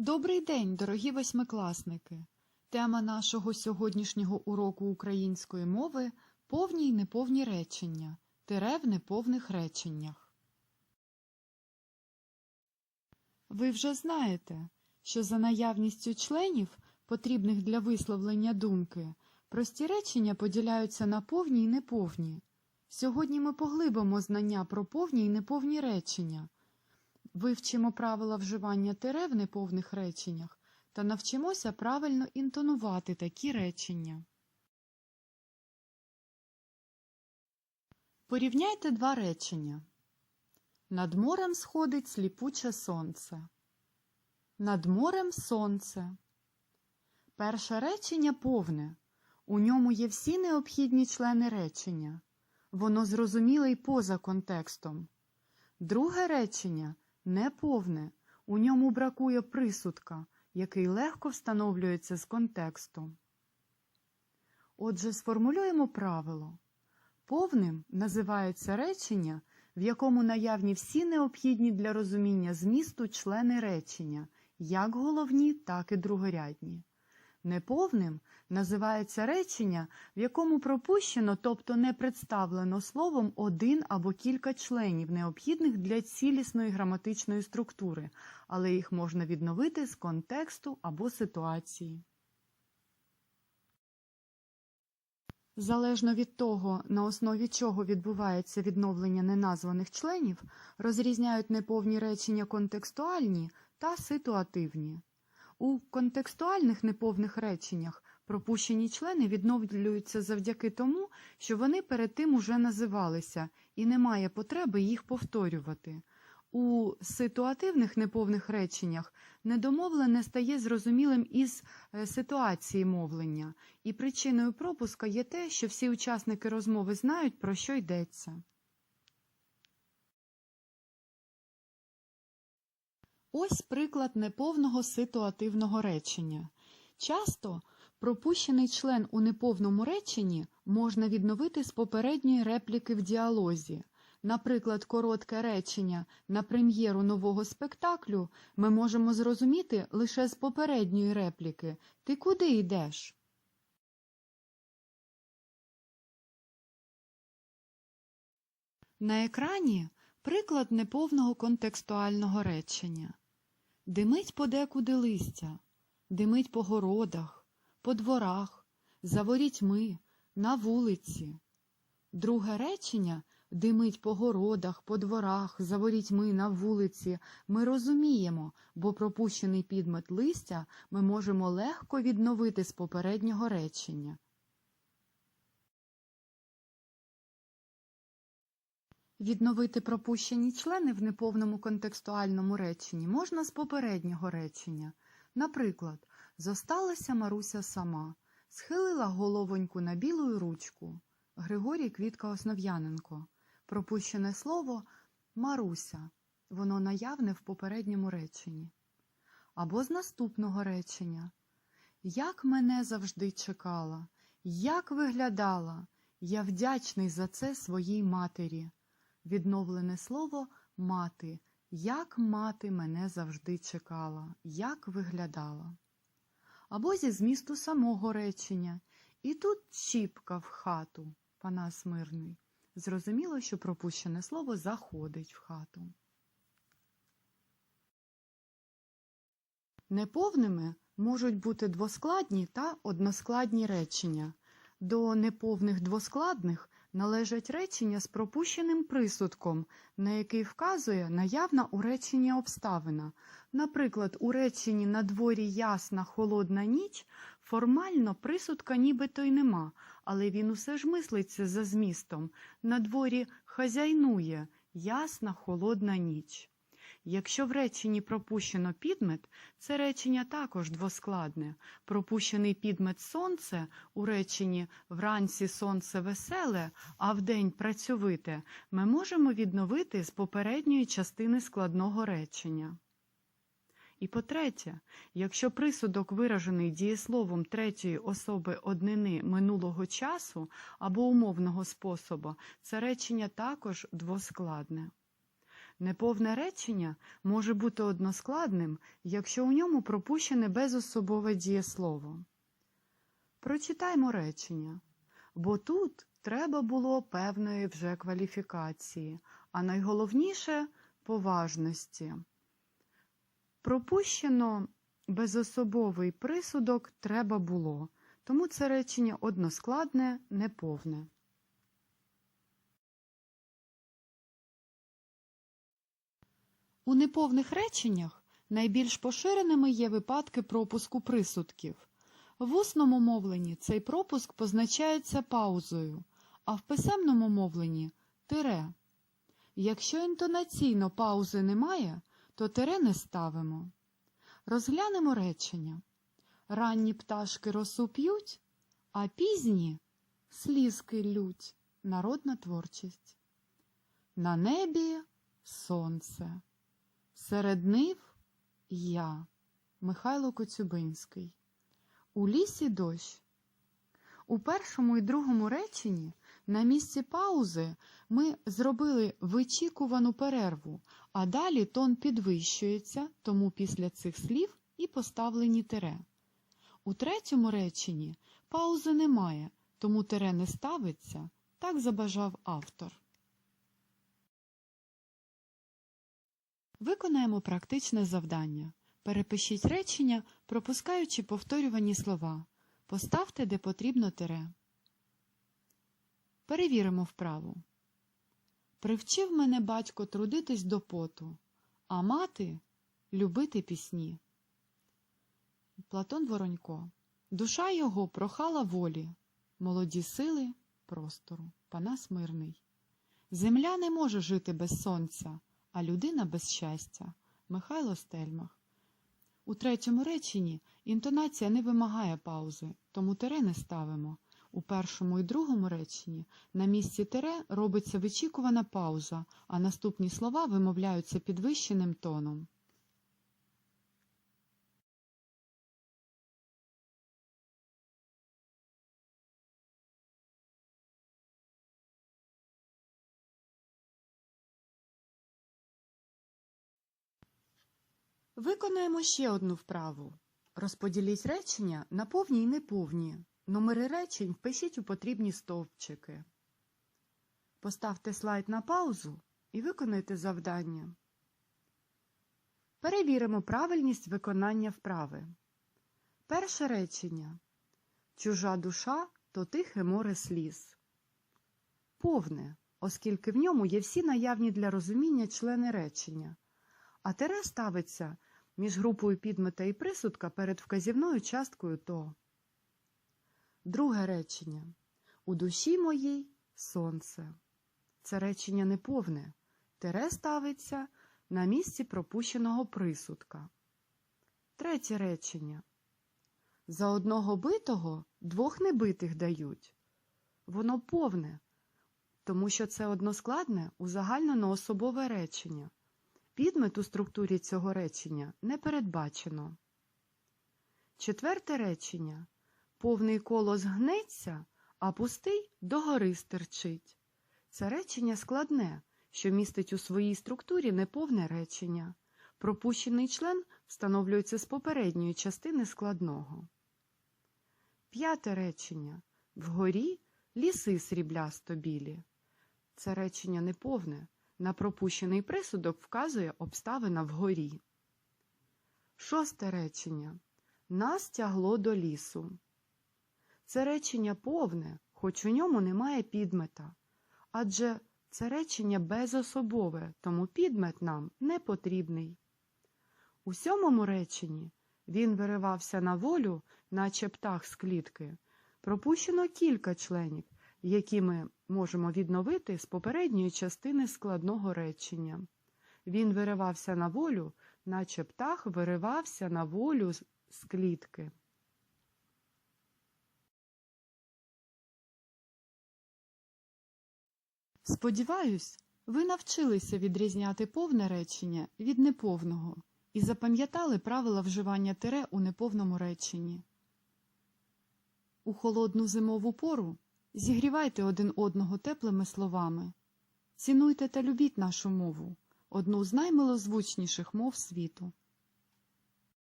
Добрий день, дорогі восьмикласники! Тема нашого сьогоднішнього уроку української мови повні й неповні речення, тире в неповних реченнях. Ви вже знаєте, що за наявністю членів, потрібних для висловлення думки, прості речення поділяються на повні й неповні. Сьогодні ми поглибимо знання про повні й неповні речення. Вивчимо правила вживання тире в неповних реченнях та навчимося правильно інтонувати такі речення. Порівняйте два речення. Над морем сходить сліпуче сонце. Над морем сонце. Перше речення повне. У ньому є всі необхідні члени речення. Воно зрозуміле й поза контекстом. Друге речення неповне, у ньому бракує присудка, який легко встановлюється з контексту. Отже, сформулюємо правило. Повним називається речення, в якому наявні всі необхідні для розуміння змісту члени речення, як головні, так і другорядні. Неповним називається речення, в якому пропущено, тобто не представлено словом один або кілька членів, необхідних для цілісної граматичної структури, але їх можна відновити з контексту або ситуації. Залежно від того, на основі чого відбувається відновлення неназваних членів, розрізняють неповні речення контекстуальні та ситуативні. У контекстуальних неповних реченнях пропущені члени відновлюються завдяки тому, що вони перед тим уже називалися, і немає потреби їх повторювати. У ситуативних неповних реченнях недомовлене стає зрозумілим із е, ситуації мовлення, і причиною пропуска є те, що всі учасники розмови знають, про що йдеться. Ось приклад неповного ситуативного речення. Часто пропущений член у неповному реченні можна відновити з попередньої репліки в діалозі. Наприклад, коротке речення на прем'єру нового спектаклю ми можемо зрозуміти лише з попередньої репліки Ти куди йдеш? На екрані приклад неповного контекстуального речення. Димить подекуди листя, димить по городах, по дворах, за ворітьми, на вулиці. Друге речення димить по городах, по дворах, за ворітьми, на вулиці. Ми розуміємо, бо пропущений підмет листя ми можемо легко відновити з попереднього речення. Відновити пропущені члени в неповному контекстуальному реченні можна з попереднього речення. Наприклад, зосталася Маруся сама, схилила головоньку на білу ручку. Григорій Квітка Основ'яненко. Пропущене слово Маруся. Воно наявне в попередньому реченні. Або з наступного речення. Як мене завжди чекала, як виглядала, я вдячний за це своїй матері. Відновлене слово мати. Як мати мене завжди чекала, як виглядала. Або зі змісту самого речення. І тут чіпка в хату, Панас Мирний. Зрозуміло, що пропущене слово заходить в хату. Неповними можуть бути двоскладні та односкладні речення. До неповних двоскладних належать речення з пропущеним присудком, на який вказує наявна у реченні обставина. Наприклад, у реченні «на дворі ясна холодна ніч формально присудка нібито й нема, але він усе ж мислиться за змістом. На дворі хазяйнує ясна холодна ніч. Якщо в реченні пропущено підмет, це речення також двоскладне. Пропущений підмет сонце у реченні вранці сонце веселе, а вдень працьовите, ми можемо відновити з попередньої частини складного речення. І по-третє, якщо присудок виражений дієсловом третьої особи однини минулого часу або умовного способу, це речення також двоскладне. Неповне речення може бути односкладним, якщо у ньому пропущене безособове дієслово. Прочитаймо речення, бо тут треба було певної вже кваліфікації, а найголовніше поважності. Пропущено безособовий присудок треба було, тому це речення односкладне, неповне. У неповних реченнях найбільш поширеними є випадки пропуску присудків. В усному мовленні цей пропуск позначається паузою, а в писемному мовленні тире. Якщо інтонаційно паузи немає, то тире не ставимо. Розглянемо речення. Ранні пташки росу п'ють, а пізні слізки лють. Народна творчість. На небі сонце. Серед нив я. Михайло Коцюбинський. У лісі дощ. У першому і другому реченні на місці паузи ми зробили вичікувану перерву, а далі тон підвищується, тому після цих слів і поставлені тире. У третьому реченні паузи немає, тому тире не ставиться, так забажав автор. Виконаємо практичне завдання. Перепишіть речення, пропускаючи повторювані слова. Поставте, де потрібно тире. Перевіримо вправу. Привчив мене батько трудитись до поту, а мати любити пісні. Платон Воронько. Душа його прохала волі, молоді сили простору. Панас Мирний. Земля не може жити без сонця, а людина без щастя. Михайло Стельмах. У третьому реченні інтонація не вимагає паузи, тому тире не ставимо. У першому і другому реченні на місці тире робиться вичікувана пауза, а наступні слова вимовляються підвищеним тоном. Виконаємо ще одну вправу. Розподіліть речення на повні і неповні. Номери речень впишіть у потрібні стовпчики. Поставте слайд на паузу і виконайте завдання. Перевіримо правильність виконання вправи. Перше речення. Чужа душа то тихе море сліз. Повне, оскільки в ньому є всі наявні для розуміння члени речення. А тире ставиться між групою підмета і присудка перед вказівною часткою то. Друге речення. У душі моїй сонце. Це речення неповне. Тире ставиться на місці пропущеного присудка. Третє речення. За одного битого двох небитих дають. Воно повне, тому що це односкладне узагальнено особове речення. Підмет у структурі цього речення не передбачено. Четверте речення. Повний колос гнеться, а пустий догори стирчить. Це речення складне, що містить у своїй структурі неповне речення. Пропущений член встановлюється з попередньої частини складного. П'яте речення. Вгорі ліси сріблясто білі. Це речення неповне. На пропущений присудок вказує обставина вгорі. Шосте речення. Нас тягло до лісу. Це речення повне, хоч у ньому немає підмета. Адже це речення безособове, тому підмет нам не потрібний. У сьомому реченні він виривався на волю, наче птах з клітки. Пропущено кілька членів, які ми можемо відновити з попередньої частини складного речення. Він виривався на волю, наче птах виривався на волю з клітки. Сподіваюсь, ви навчилися відрізняти повне речення від неповного і запам'ятали правила вживання тире у неповному реченні. У холодну зимову пору зігрівайте один одного теплими словами. Цінуйте та любіть нашу мову, одну з наймилозвучніших мов світу.